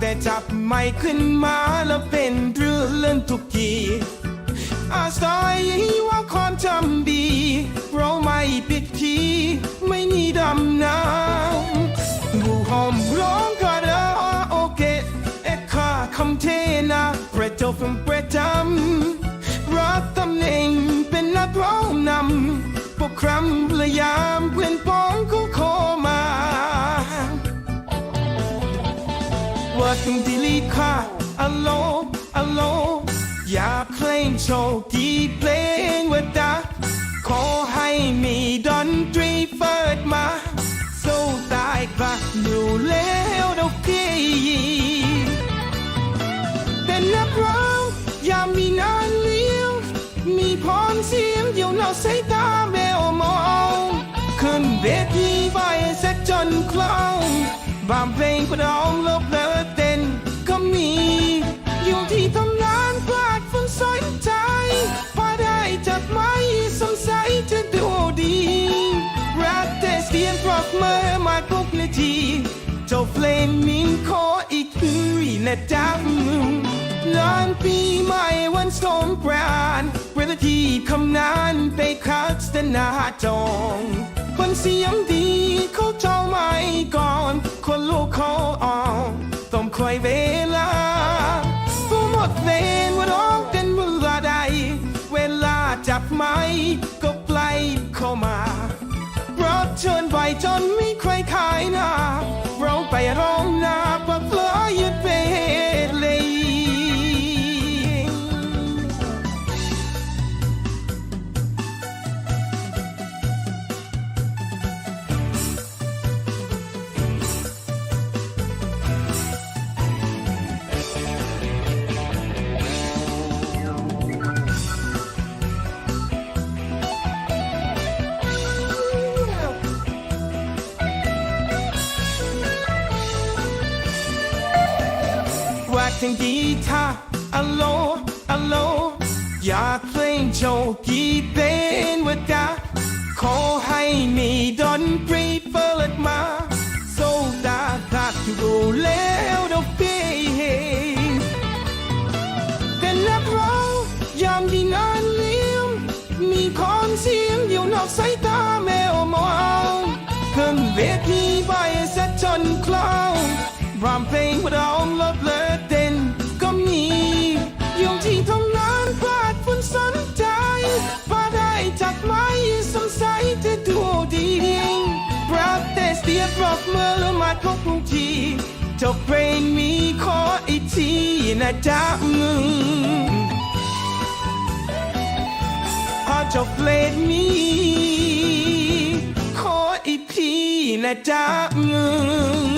แต่จับไม่ขึ้นมาแล้วเป็นเรื่องเล่นทุกทีอาศัยว่าความจำดี เราไม่ปิดทีไม่มีดำน้ำบูหอมร้องก็ได้โอเคเอ็ค่าคำเทนะประจบเป็นประจำรับตำแหน่งเป็นนักร้องนำพวกครั้งพยายามเพื่อน ว่าถึงที่ลีค่าอโลอโลอย่าเพลงโชว์กี่เพลงว่าดาขอให้มีดนตรีเปิดมาสู้ตายกลับอยู่แล้วดอกพี่เป็นนักร้องอย่ามีนานเลี้ยว มีพรเสียงเดียวเราใส่ตาแมวมองขึ้นเวทีไปเซ็ตจนคล่องบางเพลงก็ร้องลบ นะจ๊ะมึงนานปีใหม่วันสงกรานต์เวลาที่คำนานไปคัดสนาจองคนเสียงดีเขาเจ้าไม่ก่อน คนลูกเขาอ่อนต้องคอยเวลาผู้หมดเวรว่าร้องเป็นเวลาใด เวลาจับไม้ ว่าถึงกีตาร์อะโลอะโลอยากเพลงโชว์กี่เป็นว่าดาขอให้มีดนตรีเปิดมาโซดาตัดอยู่แล้วเดอกพี่เป็นนักร้องยามที่นานเลี้ยมมีคอนเสียงอยู่นอกสายตาแมวมองขึ้นเวทีไปซะจนคล่องรำเพลงร้องลบเลิศ ปรบมือแล้วมาทุกทีจบเพลงมีขออีกทีนะจ๊ะมึงพอจบเพลงนี้ขออีกทีนะจ๊ะมึง